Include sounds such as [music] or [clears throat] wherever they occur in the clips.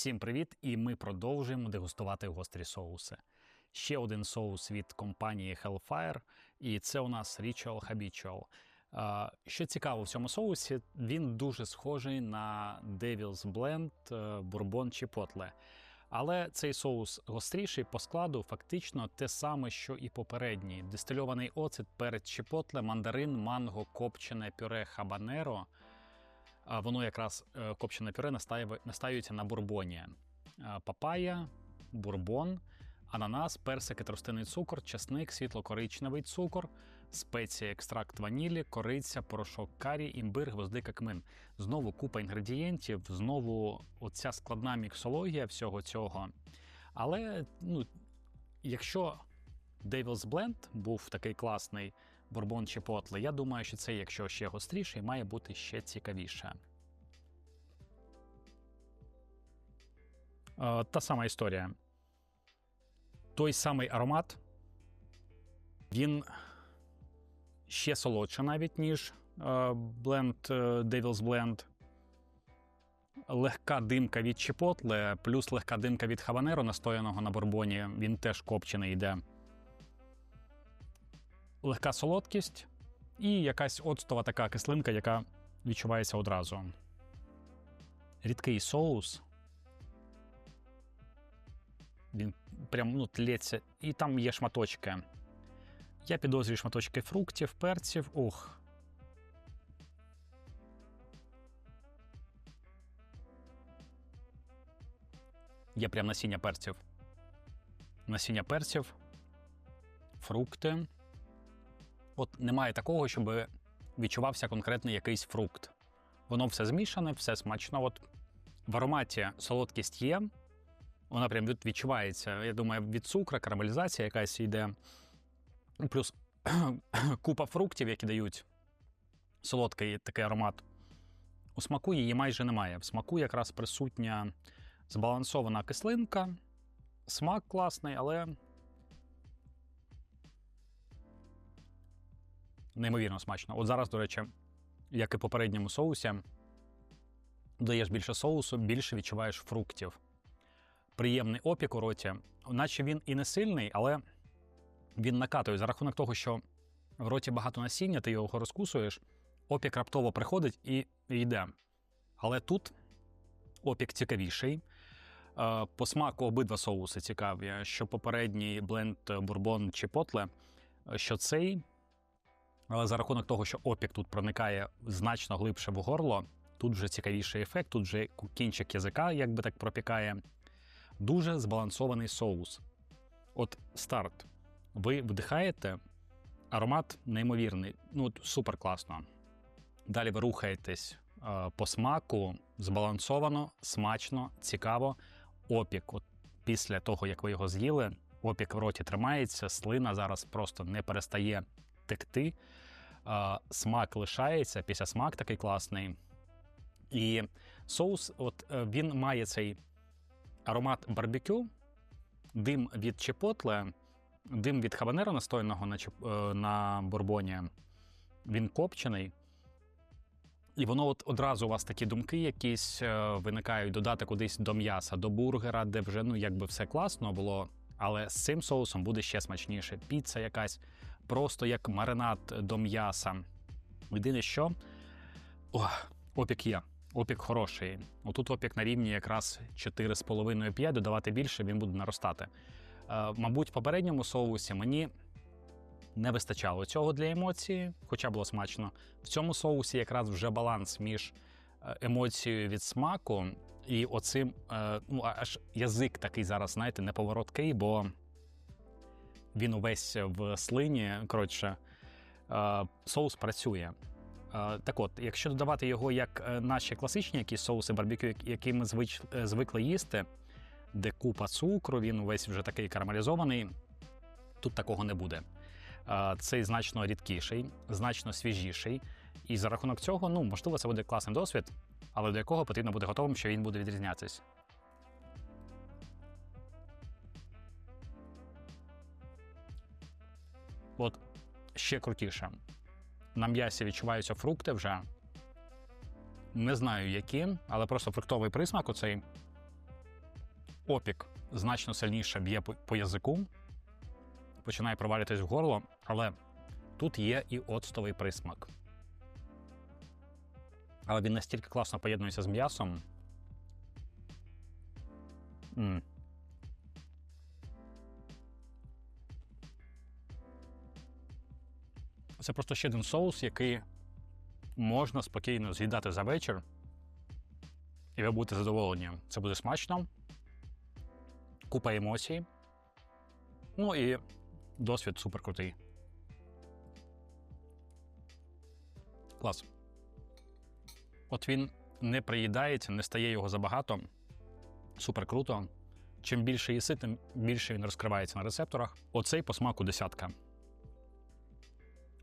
Всім привіт! І ми продовжуємо дегустувати гострі соуси. Ще один соус від компанії Hellfire, і це у нас Ritual Habitual. Що цікаво в цьому соусі, він дуже схожий на Devil's Blend е, Bourbon Chipotle. Але цей соус гостріший по складу, фактично те саме, що і попередній. Дистильований оцет, перець чіпотле, мандарин, манго, копчене пюре хабанеро. Воно якраз е, копчене пюре настаює- настаюється на бурбоні. Папая, бурбон, ананас, персики, тростяний цукор, часник, світло-коричневий цукор, спеції, екстракт ванілі, кориця, порошок карі, імбир, гвоздика, кмин. Знову купа інгредієнтів, знову оця складна міксологія всього цього. Але ну, якщо Devil's Blend був такий класний бурбон чіпотле, я думаю, що це, якщо ще гостріший, має бути ще цікавіше. Е, Та сама історія. Той самий аромат, він ще солодше навіть, ніж Blend, е, Devil's Blend. Легка димка від чіпотле, плюс легка димка від хабанеро, настояного на бурбоні. Він теж копчений йде. Легка солодкість і якась оцтова така кислинка, яка відчувається одразу. Рідкий соус. Він прям ну, тлється. І там є шматочки. Я підозрюю шматочки фруктів, перців. Ух. Є прям насіння перців. Насіння перців, фрукти. От немає такого, щоб відчувався конкретний якийсь фрукт. Воно все змішане, все смачно. От в ароматі солодкість є, вона прям відчувається. Я думаю, від цукру, карамелізація якась йде. Плюс [clears throat] купа фруктів, які дають солодкий такий аромат. У смаку її майже немає. В смаку якраз присутня збалансована кислинка, смак класний, але неймовірно смачно. От зараз, до речі, як і попередньому соусі, додаєш більше соусу, більше відчуваєш фруктів. Приємний опік у роті, наче він і не сильний, але він накатує за рахунок того, що в роті багато насіння, ти його розкусуєш, опік раптово приходить і йде. Але тут опік цікавіший. Е, По смаку обидва соуси цікаві, що попередній бленд бурбон чи потле, що цей але за рахунок того, що опік тут проникає значно глибше в горло, тут вже цікавіший ефект, тут вже кінчик язика, як би так пропікає. Дуже збалансований соус. От старт. Ви вдихаєте, аромат неймовірний, ну супер класно. Далі ви рухаєтесь е, по смаку, збалансовано, смачно, цікаво. Опік, от після того, як ви його з'їли, опік в роті тримається, слина зараз просто не перестає текти. Смак лишається, після смак такий класний. І соус, от е, він має цей аромат барбекю, дим від чепотле, дим від хабанеро настояного на, чеп- е, на бурбоні. Він копчений. І воно от одразу у вас такі думки якісь е, виникають додати кудись до м'яса, до бургера, де вже ну якби все класно було. Але з цим соусом буде ще смачніше. Піца якась, просто як маринад до м'яса. Єдине що, о, опік є. Опік хороший. Отут опік на рівні якраз 4,5-5, додавати більше, він буде наростати. Е, мабуть, в попередньому соусі мені не вистачало цього для емоції, хоча було смачно. В цьому соусі якраз вже баланс між е, емоцією від смаку і оцим, е, ну, аж язик такий зараз, знаєте, неповороткий, бо він увесь в слині. Коротше, е, соус працює. Е, Так от, якщо додавати його як е, наші класичні якісь соуси барбекю, які ми звич, звикли їсти, де купа цукру, він увесь вже такий карамелізований, тут такого не буде. Цей значно рідкіший, значно свіжіший. І за рахунок цього, ну, можливо, це буде класний досвід, але до якого потрібно бути готовим, що він буде відрізнятися. От ще крутіше. На м'ясі відчуваються фрукти вже. Не знаю які, але просто фруктовий присмак оцей опік значно сильніше б'є по, язику, починає провалюватись в горло, але тут є і оцтовий присмак. Але він настільки класно поєднується з м'ясом. М. Це просто ще один соус, який можна спокійно з'їдати за вечір, і ви будете задоволені. Це буде смачно, купа емоцій. Ну і досвід супер крутий. Клас. От він не приїдається, не стає його забагато. Супер круто. Чим більше їси, тим більше він розкривається на рецепторах. Оцей по смаку десятка.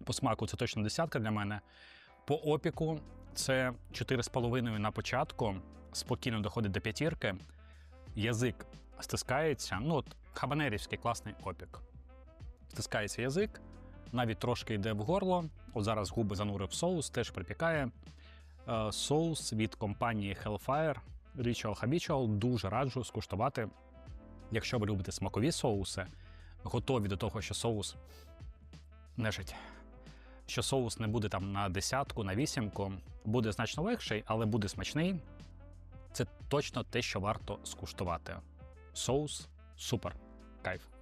По смаку це точно десятка для мене. По опіку це 4,5 на початку. Спокійно доходить до п'ятірки. Язик стискається. Ну, от хабанерівський класний опік. Стискається язик, навіть трошки йде в горло. От зараз губи занурив соус, теж припікає. Е, Соус від компанії Hellfire Ritual Habitual дуже раджу скуштувати. Якщо ви любите смакові соуси, готові до того, що соус нежить. Що соус не буде там на десятку, на вісімку, буде значно легший, але буде смачний. Це точно те, що варто скуштувати. Соус супер. Кайф.